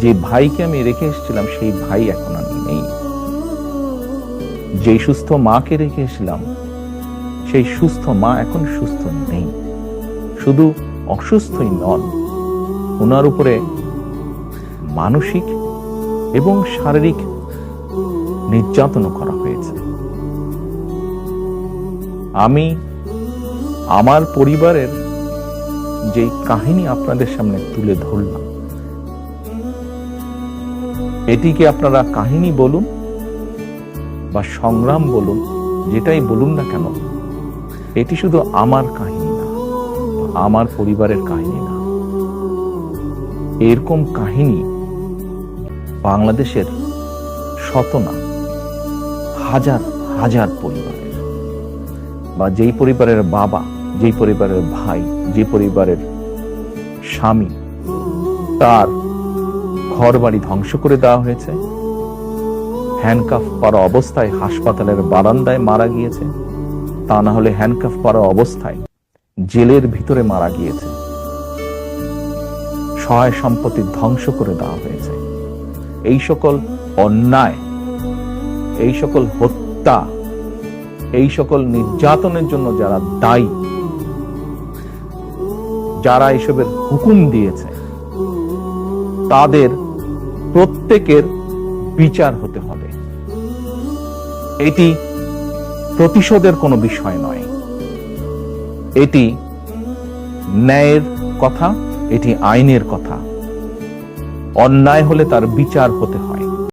যে ভাইকে আমি রেখে এসেছিলাম, সেই ভাই এখন আর নেই। যে সুস্থ মাকে রেখে এসেছিলাম, সেই সুস্থ মা এখন সুস্থ নেই। শুধু অসুস্থই নন ওনার উপরে মানসিক এবং শারীরিক নির্যাতনও করা হয়েছে। আমি আমার পরিবারের যে কাহিনী আপনাদের সামনে তুলে ধরলাম এটিকে আপনারা কাহিনী বলুন বা সংগ্রাম বলুন, যেটাই বলুন না কেন, এটি শুধু আমার কাহিনী না, আমার পরিবারের কাহিনী না। এরকম কাহিনী বাংলাদেশের শত না, হাজার হাজার পরিবারের। বা যেই পরিবারের বাবা, যেই পরিবারের ভাই, যে পরিবারের স্বামী, তার ঘর বাড়ি ধ্বংস করে দেওয়া হয়েছে। হ্যান্ডকাফ পরা অবস্থায় হাসপাতালের বারান্দায় মারা গিয়েছে। তা না হলে হ্যান্ডকাফ পরা অবস্থায় জেলের ভিতরে মারা গিয়েছে। সহায় সম্পত্তি ধ্বংস করে দেওয়া হয়েছে। এই সকল অন্যায়, এই সকল হত্যা, এই সকল নির্যাতনের জন্য যারা দায়ী, যারা এসবের হুকুম দিয়েছে, তাদের প্রত্যেকের বিচার হতে হবে। এটি প্রতিশোধের কোনো বিষয় নয়। এটি ন্যায়ের কথা, এটি আইনের কথা। অন্যায় হলে তার বিচার হতে হয়।